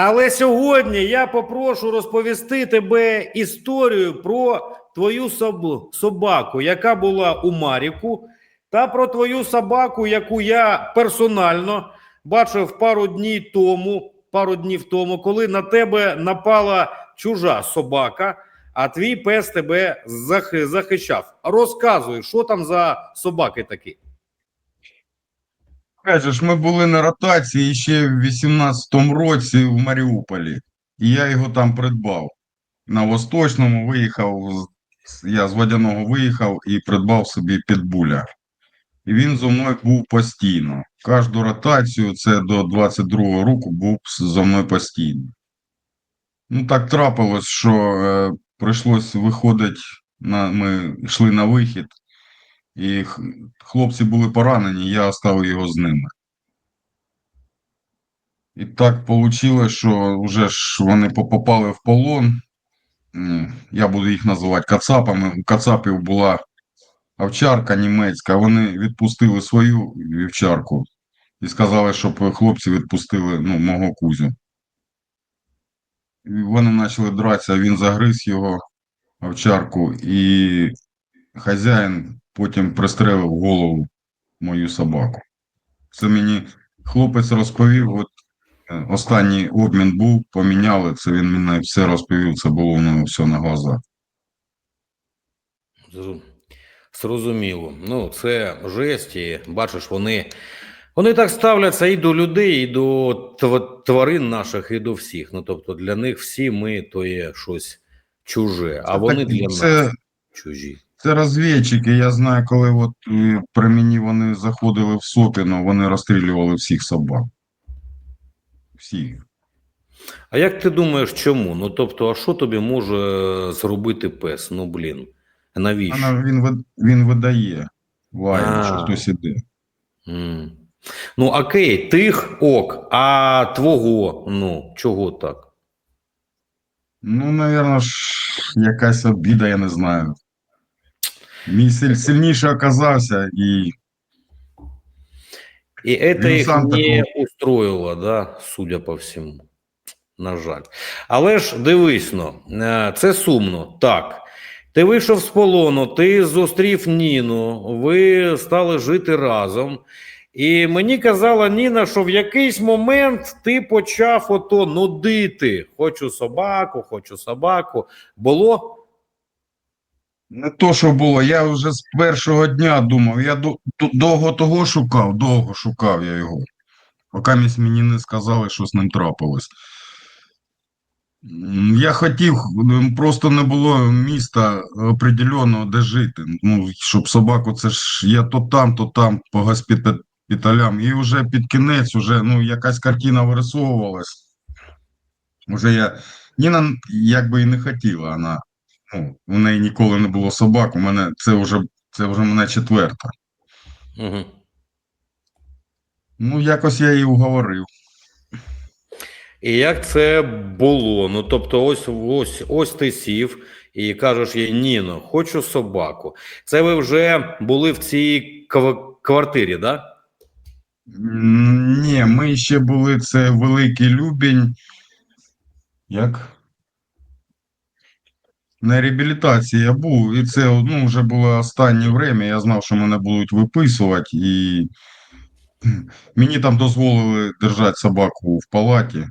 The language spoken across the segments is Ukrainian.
Але сьогодні я попрошу розповісти тебе історію про твою соб- собаку, яка була у Маріку, та про твою собаку, яку я персонально бачив пару днів тому, пару днів тому, коли на тебе напала чужа собака, а твій пес тебе зах- захищав. Розказуй, що там за собаки такі? Кажеш, ми були на ротації ще в 18-му році в Маріуполі, і я його там придбав. На Восточному виїхав, я з Водяного виїхав і придбав собі підбуля. І він зо мною був постійно. Кожну ротацію, це до 22-го року, був зо мною постійно. Ну, так трапилось, що е, прийшлось виходити, на, ми йшли на вихід, і хлопці були поранені, я оставив його з ними. І так вийшло, що вже ж вони попали в полон. Я буду їх називати кацапами. У кацапів була овчарка німецька, вони відпустили свою вівчарку і сказали, щоб хлопці відпустили ну, мого кузю. І вони почали дратися, він загриз його овчарку, і хазяїн потім пристрелив голову мою собаку. Це мені хлопець розповів, от е, останній обмін був, поміняли, це він мені все розповів, це було в нього все на глазах. Зрозуміло. Ну, це жесть, і бачиш, вони, вони так ставляться і до людей, і до тварин наших, і до всіх. Ну, тобто для них всі ми то є щось чуже, а Це вони так- для це- нас чужі. Це розвідчики. Я знаю, коли от е, при мені вони заходили в Сопіно, вони розстрілювали всіх собак. Всіх. А як ти думаєш, чому? Ну тобто, а що тобі може зробити пес? Ну блін, навіщо? Вона, він, він видає лає, що хтось іде. М. Ну, окей, тих ок, а твого, ну, чого так? Ну, напевно якась обіда, я не знаю. Мій силь, сильніше оказався і И это сам не устроїло, да, судя по всьому. На жаль. Але ж дивись ну, е, це сумно. Так. Ти вийшов з полону, ти зустрів Ніну, ви стали жити разом. І мені казала Ніна, що в якийсь момент ти почав ото нудити. Хочу собаку, хочу собаку. Було? Не то, що було. Я вже з першого дня думав. Я до- до- довго того шукав, довго шукав я його. Поки мені не сказали, що з ним трапилось. Я хотів, просто не було міста определеного, де жити. Ну, щоб собаку, це ж я то там, то там по госпіталям. І вже під кінець, уже, ну, якась картина вирисовувалась. Уже я. Ніна якби і не хотіла, вона. Ну, у неї ніколи не було собак. У мене це вже, це вже мене четверта. Угу. Ну, якось я її уговорив. І як це було? Ну тобто, ось ось ось ти сів і кажеш їй Ніно, хочу собаку. Це ви вже були в цій кв- квартирі, да? Ні, ми ще були, це Великий Любінь. Як? На реабілітації я був, і це ну, вже було останнє время. Я знав, що мене будуть виписувати, і мені там дозволили держати собаку в палаті.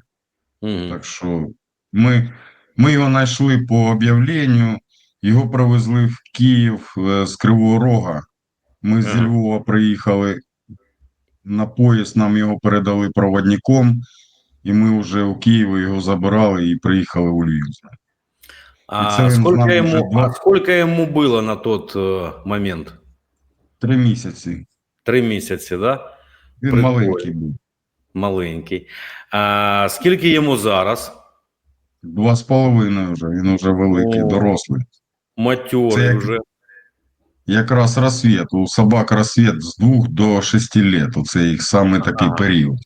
Угу. Так що ми, ми його знайшли по об'явленню, його привезли в Київ е, з Кривого Рога. Ми зі Львова приїхали на поїзд, нам його передали проводником, і ми вже у Києві його забирали і приїхали у Львів. з ним. А це він скільки знав вже йому, два- а скільки йому було на тот е, момент? Три місяці. Три місяці, да? Він Прикольно. маленький був. Маленький. А скільки йому зараз? Два з половиною вже, він вже великий, О. дорослий. Матьорий Це як- вже. Якраз розсвіт. У собак розсвіт з двох до шести лет. Оце їх саме такий Ага. період.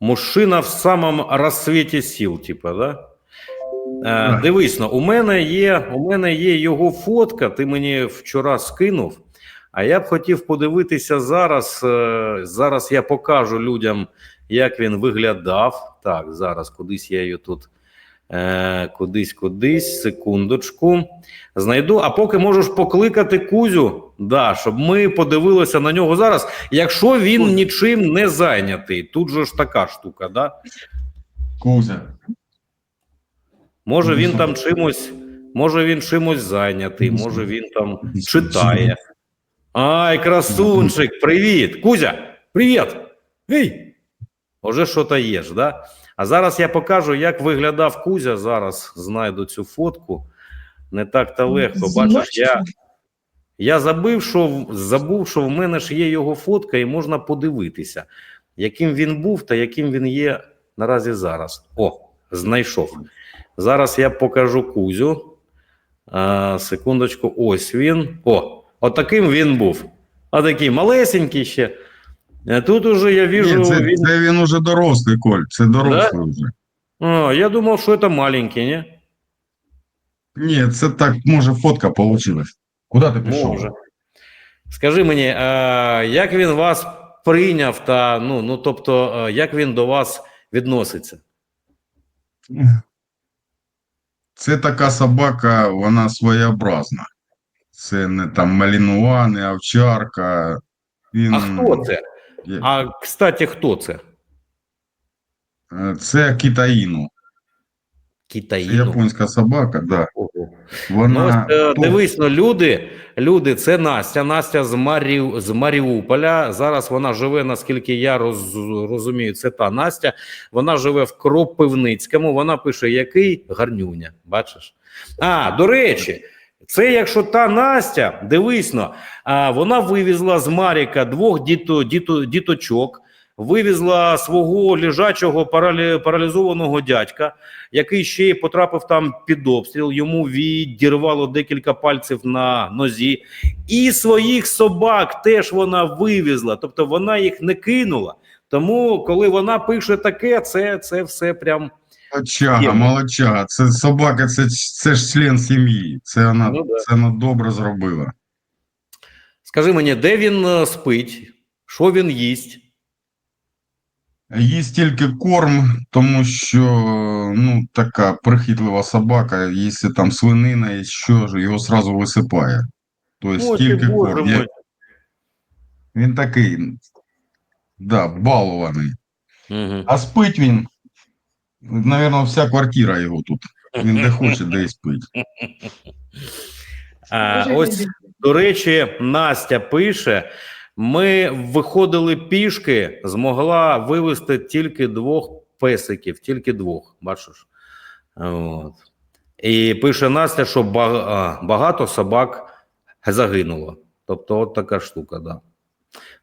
Мужчина в самому розсвіті сіл, типа, да? Е, дивись, ну, у мене є у мене є його фотка. Ти мені вчора скинув. А я б хотів подивитися зараз. е, Зараз я покажу людям, як він виглядав. Так, зараз кудись я її тут. Е, кудись, кудись, секундочку. Знайду, а поки можеш покликати Кузю, да, щоб ми подивилися на нього зараз, якщо він нічим не зайнятий. Тут же ж така штука, да? Кузя. Може він там чимось, може він чимось зайнятий, може він там читає. Ай, красунчик, привіт! Кузя, привіт! Гей! Уже що то є ж, да? А зараз я покажу, як виглядав Кузя. Зараз знайду цю фотку. Не так то легко. Бачиш, я, я забив, що, забув, що в мене ж є його фотка, і можна подивитися, яким він був та яким він є наразі зараз. О, знайшов. Зараз я покажу Кузю. А, секундочку, ось він. О, отаким він був. Отакий малесенький ще. Тут уже я вижу. Ні, це, він... це він уже дорослий, Коль. Це дорослий вже. А, я думав, що це маленький, не? Ні, це так, може, фотка вийшла. Куди ти пішов? Може. Скажи мені, а, як він вас прийняв, та ну, ну тобто, як він до вас відноситься? Це така собака, вона своєобразна. Це не там малінуа, не овчарка. Він... А хто це? А кстати, хто це? Е, Це китаїну. Китаїну. японська собака, да. Ого. Ну, Вона ось, е, дивись, ну, люди, люди, це Настя. Настя з, Марів, з Маріуполя. Зараз вона живе, наскільки я роз, розумію, це та Настя. Вона живе в Кропивницькому. Вона пише, який гарнюня. Бачиш? А, до речі, це якщо та Настя, дивись, ну, вона вивезла з Маріка двох діто, діто, діточок. Вивезла свого лежачого паралі, паралізованого дядька, який ще й потрапив там під обстріл. Йому відірвало декілька пальців на нозі, і своїх собак теж вона вивезла. Тобто вона їх не кинула. Тому, коли вона пише таке, це, це все прям Молодчага, молодчага. Це собака, це, це ж член сім'ї. Це вона, Ну да. це вона добре зробила. скажи мені, де він е, спить, що він їсть? Їсть тільки корм, тому що ну, така прихитлива собака, якщо там свинина і що ж, його сразу висипає. Тобто ти, тільки Боже корм. Я- Він такий, да, балований. Угу. А спить він, мабуть, вся квартира його тут. Він де хоче, де і спить. А, ось До речі, Настя пише: ми виходили пішки, змогла вивезти тільки двох песиків, тільки двох. Бачиш? От. І пише Настя, що багато собак загинуло. Тобто, от така штука, да.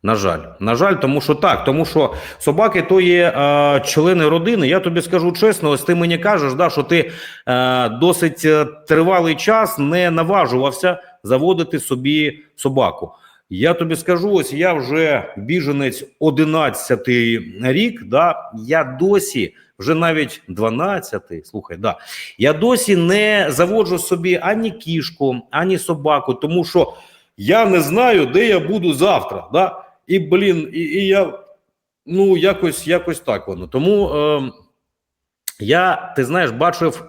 На жаль, на жаль, тому що так, тому що собаки то є е, члени родини. Я тобі скажу чесно, ось ти мені кажеш, да, що ти е, досить е, тривалий час не наважувався заводити собі собаку. Я тобі скажу, ось я вже біженець 11 рік. Да, я досі, вже навіть 12, слухай, да, я досі не заводжу собі ані кішку, ані собаку, тому що я не знаю, де я буду завтра. Да? І, блін, і, і я ну, якось, якось так воно. Тому е, я, ти знаєш, бачив,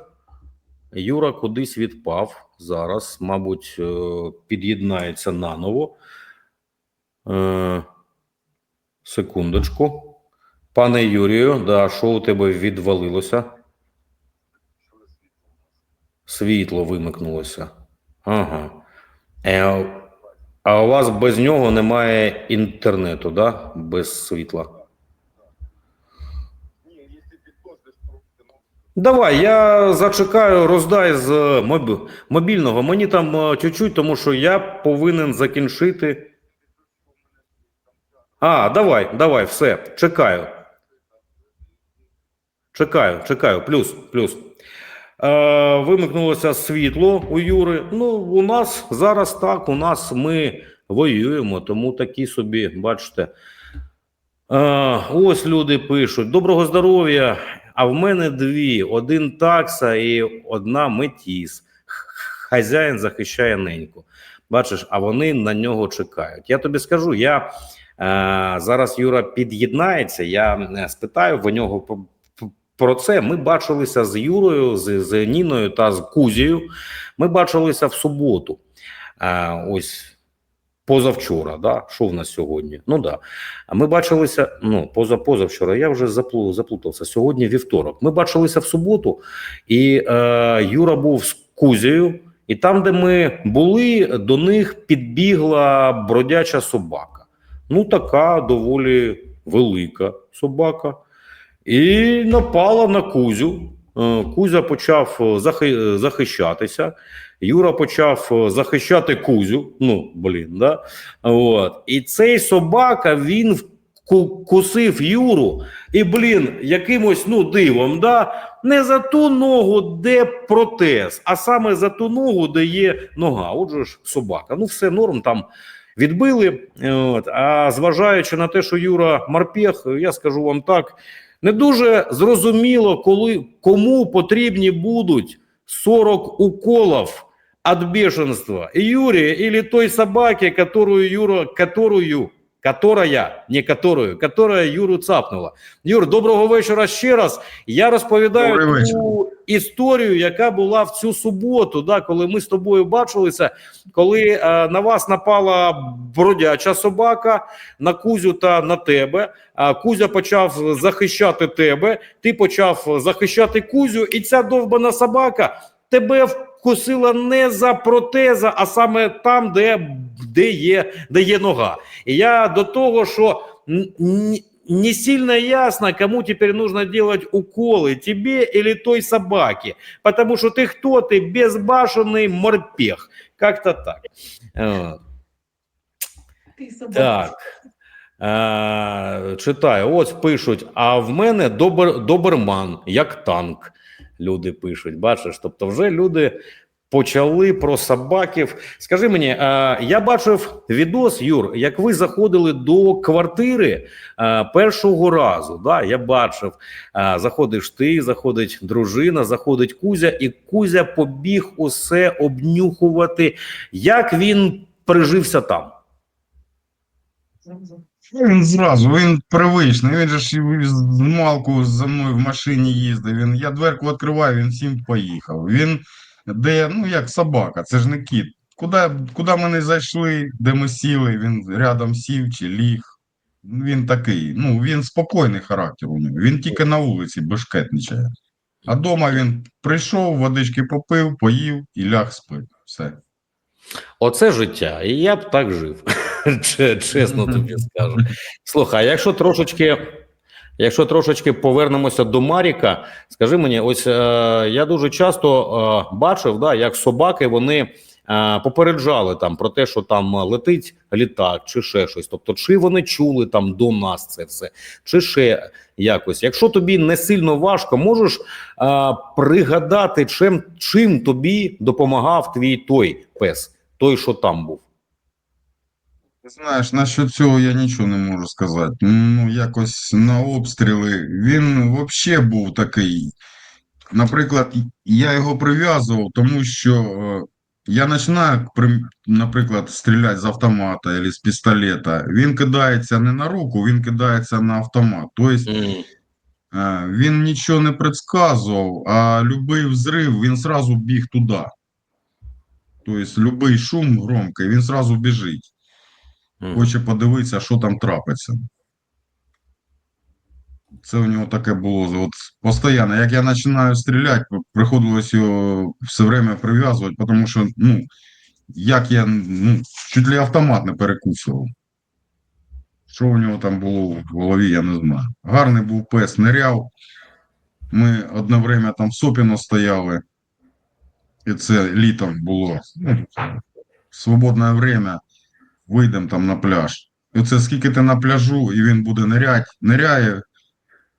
Юра кудись відпав. Зараз, мабуть, е, під'єднається наново. Е, секундочку. Пане Юрію, да, що у тебе відвалилося? Світло вимикнулося. Ага. Е, а у вас без нього немає інтернету, да? Без світла. Давай, я зачекаю, роздай з моб- мобільного. Мені там е, чуть-чуть, тому що я повинен закінчити. А, давай, давай, все, чекаю. Чекаю, чекаю, плюс, плюс. Е, вимикнулося світло у Юри. Ну, у нас зараз так, у нас ми воюємо, тому такі собі, бачите. Е, ось люди пишуть: доброго здоров'я! А в мене дві: один такса і одна метіс. Хазяїн захищає неньку. Бачиш, а вони на нього чекають. Я тобі скажу, я зараз Юра під'єднається. Я е, спитаю в нього про- це. Ми бачилися з Юрою, з, з Ніною та з Кузією. Ми бачилися в суботу. Е, ось позавчора. Да? Що в нас сьогодні? Ну да. Ми бачилися ну, поза позавчора. Я вже заплу, заплутався. Сьогодні вівторок. Ми бачилися в суботу, і е, Юра був з Кузією. І там, де ми були, до них підбігла бродяча собака. Ну, така доволі велика собака. І напала на Кузю. Е, Кузя почав е, захи- захищатися. Юра почав е, захищати Кузю. Ну, блін, да? От. І цей собака він кусив Юру, і, блін, якимось ну, дивом, да? не за ту ногу, де протез, а саме за ту ногу, де є нога. Отже ж собака. Ну, все норм там. Відбили, е, от, а зважаючи на те, що Юра Марпєх, я скажу вам так, не дуже зрозуміло, коли кому потрібні будуть 40 уколов от бешенства. Юрия или той собаки, которую Юра, которую, которая, не которую, которая Юру цапнула. Юр, доброго вечора ще раз. Я розповідаю ту історію, яка була в цю суботу, да, коли ми з тобою бачилися, коли е, на вас напала бродяча собака, на Кузю та на тебе. А Кузя почав захищати тебе, ти почав захищати Кузю, і ця довбана собака тебе вкусила не за протеза, а саме там, де, де, є, де є нога. І я до того, що н- н- не сильно ясно, кому теперь нужно делать уколы, тебе или той собаке. Потому что ты кто? Ты безбашенный морпех. Как-то так. Вот. Ти собака. Так. Е, читаю, ось пишуть: а в мене добер, доберман, як танк. Люди пишуть. Бачиш, тобто вже люди почали про собаків. Скажи мені, е, я бачив відос, Юр, як ви заходили до квартири е, першого разу. Да, я бачив, е, заходиш ти, заходить дружина, заходить Кузя, і Кузя побіг усе обнюхувати. Як він прижився там? Зразу. Він зразу, він привичний, він же ж з малку за мною в машині їздив. Він, я дверку відкриваю, він сім поїхав. Він де, ну як собака, це ж не кіт. Куди, куди ми не зайшли, де ми сіли, він рядом сів чи ліг. Він такий, ну він спокійний характер у нього. Він тільки на вулиці бешкетничає. А вдома він прийшов, водички попив, поїв і ляг спити. Все. Оце життя, і я б так жив. Че- Чесно тобі скажу. Слухай, а якщо трошечки, якщо трошечки повернемося до Маріка, скажи мені, ось е, я дуже часто е, бачив, да, як собаки вони е, попереджали там про те, що там летить літак, чи ще щось. Тобто, чи вони чули там до нас це все, чи ще якось. Якщо тобі не сильно важко, можеш е, пригадати, чим, чим тобі допомагав твій той пес, той, що там був. Знаєш, насчет цього я нічого не можу сказати. Ну, якось на обстріли він взагалі був такий. Наприклад, я його прив'язував, тому що е, я починаю, наприклад, стріляти з автомата або з пістолета. Він кидається не на руку, він кидається на автомат. Тобто е, він нічого не предсказував, а будь-який взрив, він одразу біг туди. Тобто, будь-який шум громкий, він одразу біжить. Хоче подивитися, що там трапиться. Це у нього таке було. От постійно, як я починаю стріляти, приходилось його все время прив'язувати, тому що, ну, як я ну, чуть ли автомат не перекусував. Що у нього там було в голові, я не знаю. Гарний був пес, ниряв. Ми одне время там в Сопіно стояли. І це літом було. Ну, свободне время вийдемо там на пляж. І оце скільки ти на пляжу, і він буде нирять, ниряє,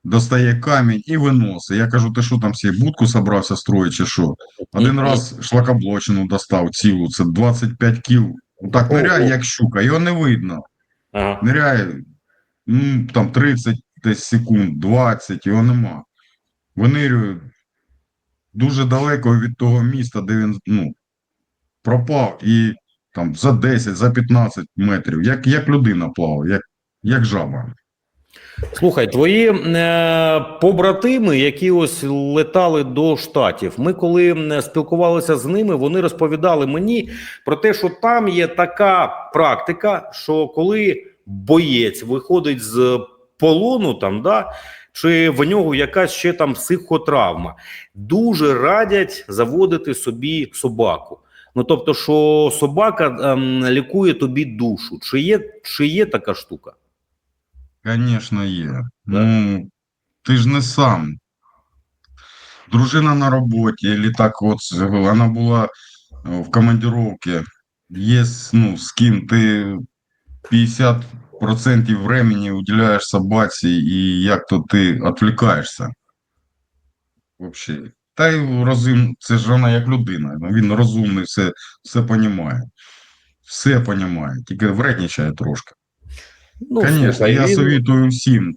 достає камінь і виносить. Я кажу, ти що там всі будку собрався строїти чи що? Один раз шлакоблочину достав цілу, це 25 кіл. Так ниряє, як щука, його не видно. Ага. Ниряє ну, там 30 десь секунд, 20, його нема. Винирює дуже далеко від того міста, де він ну, пропав, і там за 10, за 15 метрів, як, як людина плавав, як, як жаба. Слухай, твої е, побратими, які ось летали до штатів, ми коли спілкувалися з ними, вони розповідали мені про те, що там є така практика, що коли боєць виходить з полону, там да. Чи в нього якась ще там психотравма, дуже радять заводити собі собаку. Ну тобто, що собака ем, лікує тобі душу. Чи є, чи є така штука? Звісно, є. Да. Ну, ти ж не сам. Дружина на роботі, или так от, вона була е, в командировці. Є, ну, з ким ти 50% времени уделяєш собаці, і як то ти відвлікаєшся. Вообще. Та й розум, це ж вона як людина. ну, Він розумний, все, все понімає. Все понімає, тільки вредничає трошки. Ну, Конечно, слухай, я він- советую всім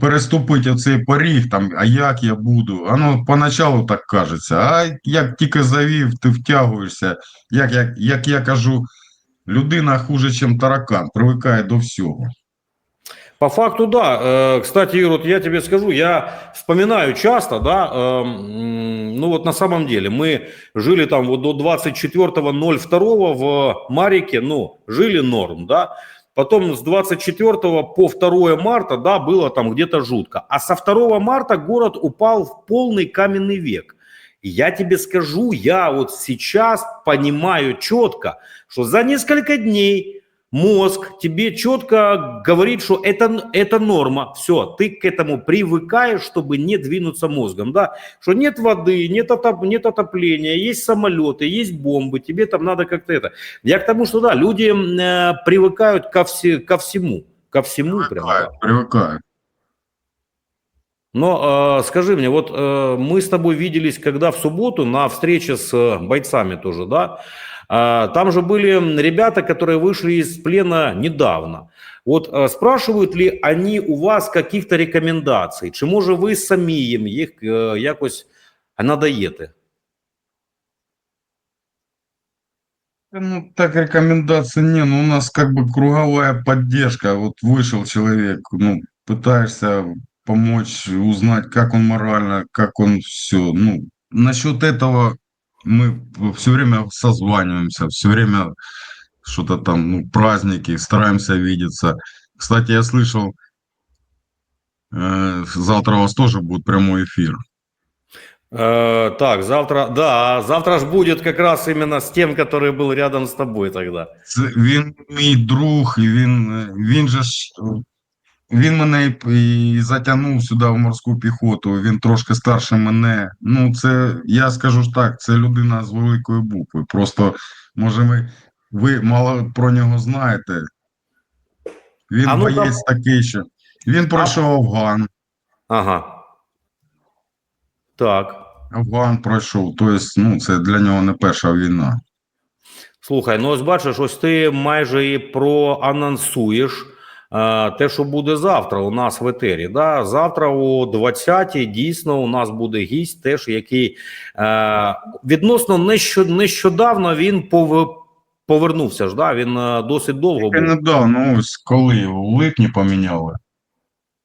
переступити оцей поріг, там, а як я буду? Воно поначалу так кажеться, а як тільки завів, ти втягуєшся, як, як, як я кажу, людина хуже, ніж таракан, привикає до всього. По факту, да. Э, Кстати, Юр, вот я тебе скажу, я вспоминаю часто, да, эм, ну вот на самом деле мы жили там вот до 24.02 в Марике, ну, жили норм, да. Потом с 24 по 2 марта, да, было там где-то жутко. А со 2 марта город упал в полный каменный век. Я тебе скажу, я вот сейчас понимаю четко, что за несколько дней мозг тебе четко говорит, что это, это норма. Все, ты к этому привыкаешь, чтобы не двинуться мозгом. Да? Что нет воды, нет, отоп- нет отопления, есть самолеты, есть бомбы, тебе там надо как-то это. Я к тому, что да, люди э, привыкают ко, все, ко всему. Ко всему прям. да. Привикає, привикає. Но э, скажи мне, вот э, мы с тобой виделись когда в субботу на встрече с э, бойцами тоже, да? А, там же были ребята, которые вышли из плена недавно. Вот э, спрашивают ли они у вас каких-то рекомендаций? Чи може ви самі їм їх е, якось надаєте? Ну, так рекомендаций не, ну у нас как бы круговая поддержка. Вот вышел человек, ну, пытаешься помочь, узнать, как он морально, как он все. Ну, насчет этого мы все время созваниваемся, все время что-то там, ну, праздники, стараемся видеться. Кстати, я слышал, э, завтра у вас тоже будет прямой эфир. Э, так, завтра, да, завтра ж будет как раз именно с тем, который был рядом с тобой тогда. Це він мій друг, і він, е, він же ж е, він мене і, затягнув сюди в морську піхоту. Він трошки старше мене. Ну, це я скажу ж так, це людина з великої букви. Просто може ви, ви мало про нього знаєте. Він А ну, там- боєць такий, що він пройшов Афган. Ага. Так. Афган пройшов. Тобто, ну, це для нього не перша війна. Слухай, ну ось бачиш, ось ти майже і проанонсуєш те, що буде завтра у нас в етері. Да? Завтра о 20-й дійсно у нас буде гість, теж який е, відносно нещодавно він пов, повернувся. ж, Да? Він е, досить довго був. недавно, ось коли в липні поміняли.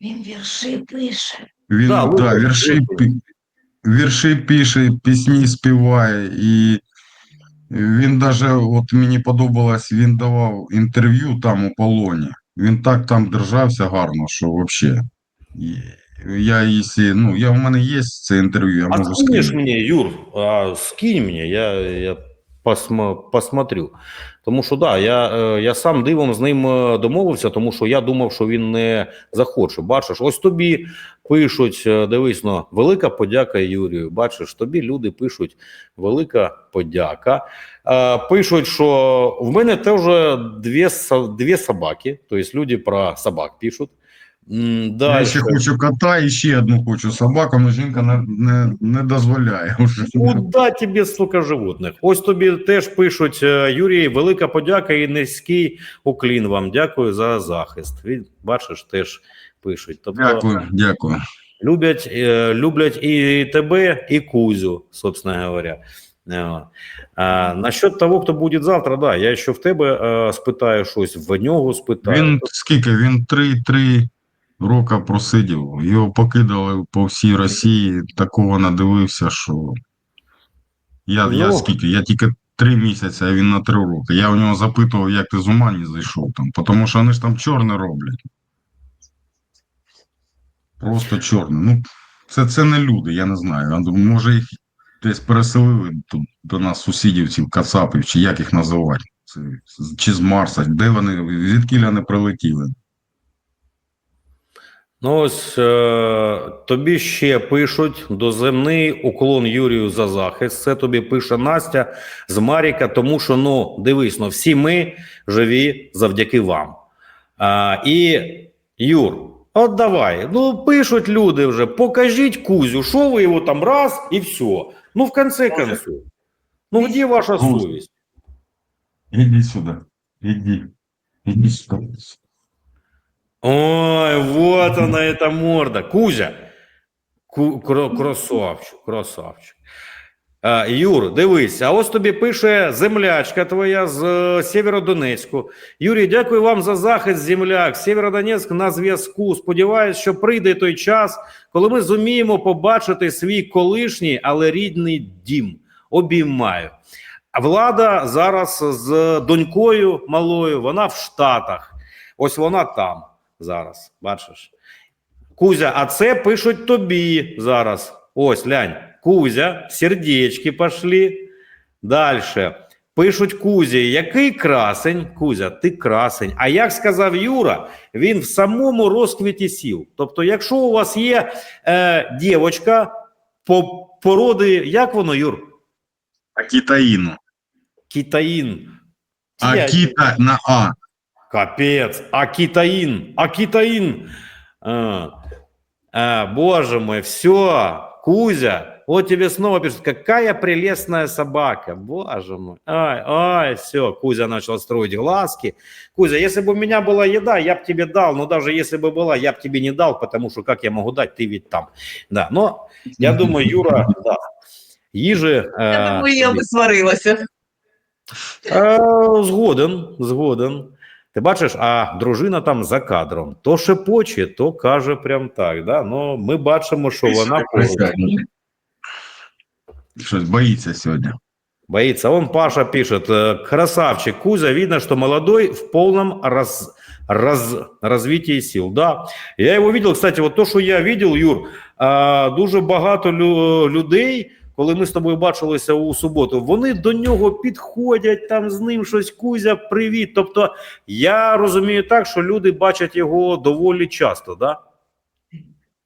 Він вірші пише. Він Да, да, вірші, пі- вірші пише, пісні співає, і він даже, от мені подобалось, він давав інтерв'ю там у полоні. Він так там держався гарно, що взагалі. Я, якщо, ну, я, у мене є це інтерв'ю, я А можу скинешь скинути. мне, Юр, а, скинь мне, я, я посма, посмотрю. Тому що да, я, е, я сам дивом з ним е, домовився, тому що я думав, що він не захоче. Бачиш, ось тобі пишуть, е, дивись, ну, велика подяка Юрію. Бачиш, тобі люди пишуть велика подяка. Е, Пишуть, що в мене теж дві, дві собаки, тобто люди про собак пишуть. М, Я ще хочу кота і ще одну хочу собаку, але жінка не, не, не дозволяє. Куда тебе стільки животних? Ось тобі теж пишуть е, Юрій, велика подяка і низький уклін вам. Дякую за захист. Він бачиш, теж пишуть. Тобто Дякую, дякую. люблять, е, люблять і тебе, і Кузю, собственно говоря. Е, А, насчет того, хто буде завтра, да, я ще в тебе е, спитаю щось, в нього спитаю. Він скільки? Він 3-3 роки просидів. Його покидали по всій Росії. Такого надивився, що я, я Ну. скільки? Я тільки 3 місяці, а він на 3 роки. Я у нього запитував, як ти з ума не зайшов там, тому що вони ж там чорне роблять. Просто чорне. Ну, це, це не люди, я не знаю. Може їх десь переселили до нас сусідівців, кацапів, чи як їх називати. Це, чи з Марса, де вони, звідки вони прилетіли? Ну ось е, тобі ще пишуть доземний уклон Юрію за захист. Це тобі пише Настя з Маріка, тому що ну дивись, ну всі ми живі завдяки вам. А, і Юр, от давай. Ну пишуть люди вже, покажіть Кузю, що ви його там раз і все. Ну в конце концов. Ну де ваша Кузя. совість? Іди сюди, іди, іди сюди. Ой, вот она, эта морда. Кузя. Ку- кро- красавчик, красавчик. А, Юр, дивись, а ось тобі пише землячка твоя з е, Сєвєродонецьку. Юрій, дякую вам за захист, земляк. Сєвєродонецьк на зв'язку. Сподіваюсь, що прийде той час, коли ми зуміємо побачити свій колишній, але рідний дім. Обіймаю. Влада зараз з донькою малою, вона в Штатах. Ось вона там зараз. Бачиш? Кузя, а це пишуть тобі зараз. Ось, глянь. Кузя, сердечки пошли. Далі. Пишуть Кузі, який красень? Кузя, ти красень. А як сказав Юра, він в самому розквіті сіл. Тобто, якщо у вас є е, дівочка по породи, як воно, Юр? Акітаїну. Китаїн. Ті- Акіта на А. Капец, Акитаин, Акитаин. А, а, боже мой, все, Кузя, вот тебе снова пишут, какая прелестная собака, боже мой. Ай, ай, все, Кузя начал строить глазки. Кузя, если бы у меня была еда, я бы тебе дал, но даже если бы была, я бы тебе не дал, потому что как я могу дать, ты ведь там. Да, но я думаю, Юра, да. Їжі, Я е, думаю, я би сварилася. Е, згоден, згоден. Ти бачиш, а дружина там за кадром то шепоче, то каже прям так. Да? Ну, ми бачимо, що вона поруч. Щось боїться сьогодні. боится. Он Паша пишет, красавчик Кузя, видно, что молодой в полном раз, раз, развитии сил. Да, я его видел, кстати, вот то, що я видел, Юр, дуже багато лю- людей, коли ми з тобою бачилися у суботу, вони до нього підходять, там з ним щось Кузя, привіт. Тобто, я розумію так, що люди бачать його доволі часто, да?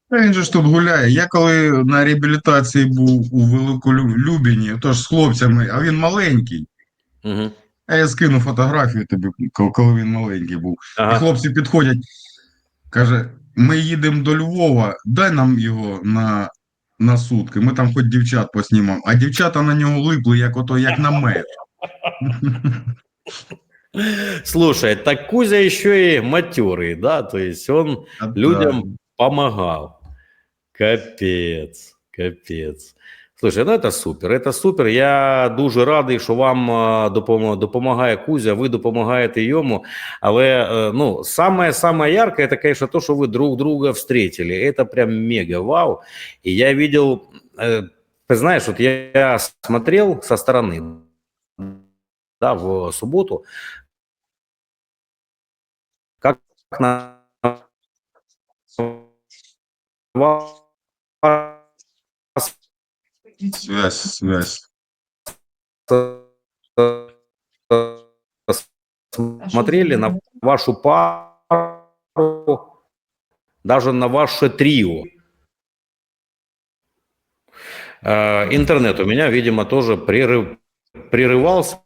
Та Він же ж тут гуляє. Я коли на реабілітації був у Великолюбіні, тож з хлопцями, а він маленький. Угу. А я скину фотографію тобі, коли він маленький був. І хлопці підходять, каже: ми їдемо до Львова, дай нам його на, на сутки. Ми там хоч дівчат поснімемо. А дівчата на нього липли, як ото, як на мед. Слушай, так Кузя еще и матерый, да, то есть он А, людям помогал. Капець, капець. Слушай, ну це супер, це супер. Я дуже радий, що вам допомагає Кузя, ви допомагаєте йому. Але ну, самое самое яркое, это, конечно, то, что вы друг друга встретили. Это прям мега вау. И я видел, э, ты знаешь, вот я, смотрел со стороны, да, в субботу, как на Связь, связь. смотрели на вашу пару, даже на ваше трио. Э, Интернет у меня, видимо, тоже прерыв, прерывался,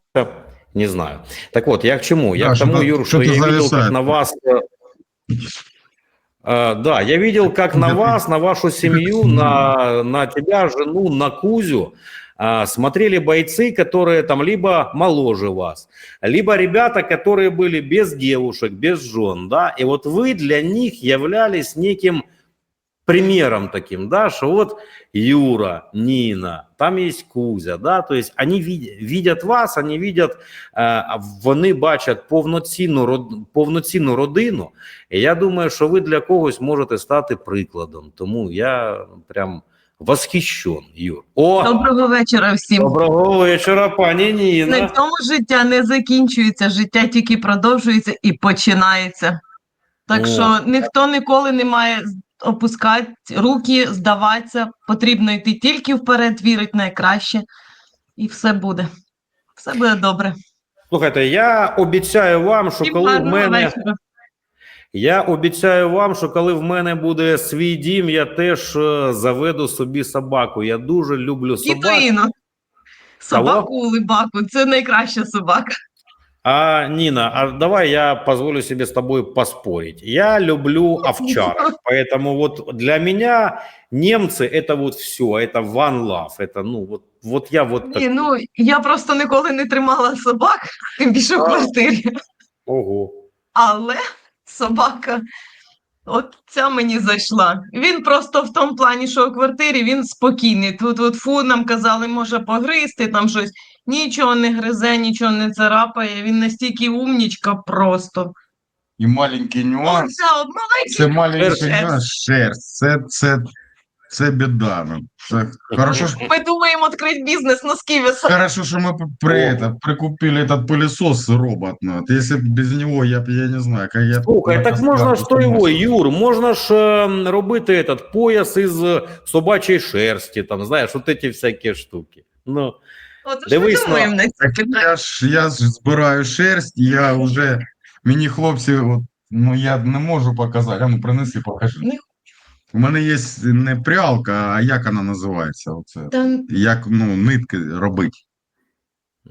не знаю. Так вот, я к чему? Я Да, к тому, Юр, что что-то я видел, как зависает. на вас... э, э, Да, я видел, как на вас, на вашу семью, на, на тебя, жену, на Кузю а, смотрели бойцы, которые там либо моложе вас, либо ребята, которые были без девушек, без жен, да, и вот вы для них являлись неким примером таким, да, что вот Юра, Нина, там есть Кузя, да, то есть они видят, вас, они видят, е, вони бачать повноцінну, род- повноцінну родину, і я думаю, що ви для когось можете стати прикладом, тому я прям восхищен, Юр. О, Доброго вечора всім. доброго вечора, пані На Ніна. цьому життя не закінчується, життя тільки продовжується і починається. Так О. що ніхто ніколи не має опускати руки, здаватися. Потрібно йти тільки вперед, вірити найкраще, і все буде. Все буде добре. Слухайте, я обіцяю вам, що Всім коли в мене вечора. я обіцяю вам, що коли в мене буде свій дім, я теж е, заведу собі собаку. Я дуже люблю собак. Дітуїно. Собаку улибаку, це найкраща собака. А Нина, а давай я позволю себе с тобой поспорить. Я люблю овчарок, поэтому вот для меня немцы это вот все, это one love, это ну вот вот я вот Ні, такой. ну я просто ніколи не тримала собак, тим більше в А. квартирі. Ого. Але собака, от ця мені зайшла. Він просто в тому плані, що у квартирі він спокійний. Тут от фу, нам казали, може погризти там щось. Нічого не гризе, нічого не царапає. Він настільки умнічка просто. І маленький нюанс. Оця от маленька. Це маленький Шерсть. нюанс, шерсть. Це, це, це біда. ну. Це хорошо, що Ми думаємо відкрити бізнес носки висадити. Хорошо, что мы при это прикупили этот пылесос робот. Ну, вот если б без него я, б- я не знаю, как я. Слухай, так можна ж то його, Юр, можна ж е, робити этот пояс із е, собачої шерсті, там, знаєш, от ці всякі штуки. Ну, От Дивись на Так я ж я ж збираю шерсть, я вже мені хлопці, от, ну я не можу показати. А ну принеси, покажи. Не У мене є не прялка, а як вона називається? Оце. Та Як ну, нитки робити.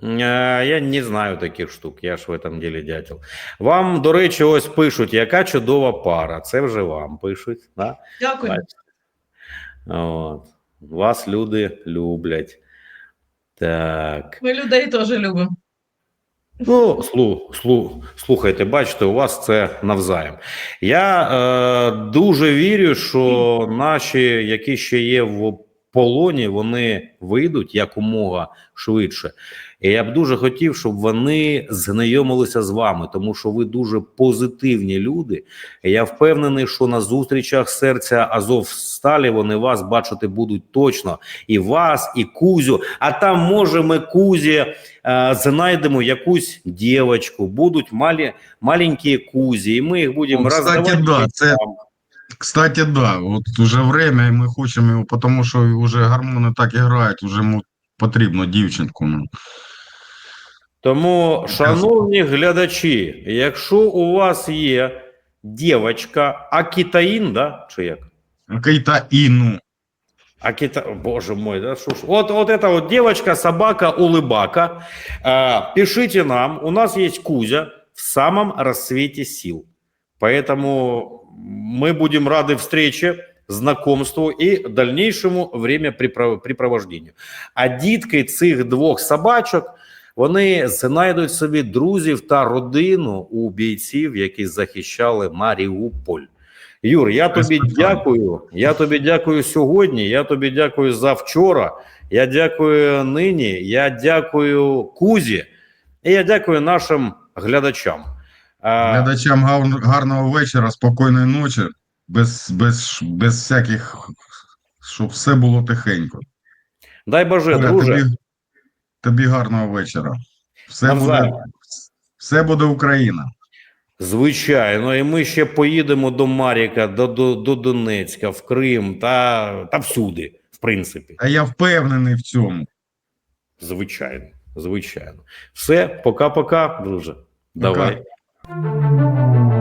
е, я не знаю таких штук, я ж в этом ділі дятел. Вам, до речі, ось пишуть, яка чудова пара. Це вже вам пишуть. Да? Дякую. От. Вас люди люблять. Так. Ми людей теж любимо. Ну, слу, слу, слухайте, бачите, у вас це навзаєм. Я е, дуже вірю, що наші, які ще є в полоні, вони вийдуть якомога швидше. І я б дуже хотів, щоб вони знайомилися з вами, тому що ви дуже позитивні люди. І я впевнений, що на зустрічах серця Азов Сталі вони вас бачити будуть точно. І вас, і Кузю. А там, може, ми Кузі е, знайдемо якусь дівчинку, будуть малі, маленькі Кузі, і ми їх будемо кстати, роздавати. да, це-. Кстати, да, от уже время, і ми хочемо його, тому що вже гормони так грають, вже йому потрібно дівчинку. Ну. Тому, шановні глядачі, якщо у вас є дівчинка, Акітаїн, да? чи як? Какая-то Іну. Акита, боже мой, да что ж. Вот, вот эта вот девочка, собака, улыбака. А, пишите нам, у нас есть Кузя в самом рассвете сил. Поэтому мы будем рады встрече, знакомству и дальнейшему времяпрепровождению. А дітки цих двох собачок, вони знайдуть собі друзів та родину у бійців, які захищали Маріуполь. Юр, я тобі дякую. Я тобі дякую сьогодні. Я тобі дякую за вчора. Я дякую нині. Я дякую Кузі. І я дякую нашим глядачам. Глядачам гарного вечора, спокійної ночі, без, без, без всяких, щоб все було тихенько. дай Боже, Оля, друже. тобі, тобі гарного вечора. Все буде, все буде Україна. Звичайно, і ми ще поїдемо до Маріка, до, до, до Донецька, в Крим та, та всюди, в принципі. А я впевнений в цьому. Звичайно, звичайно. Все, пока-пока, друже. Давай. Thank you.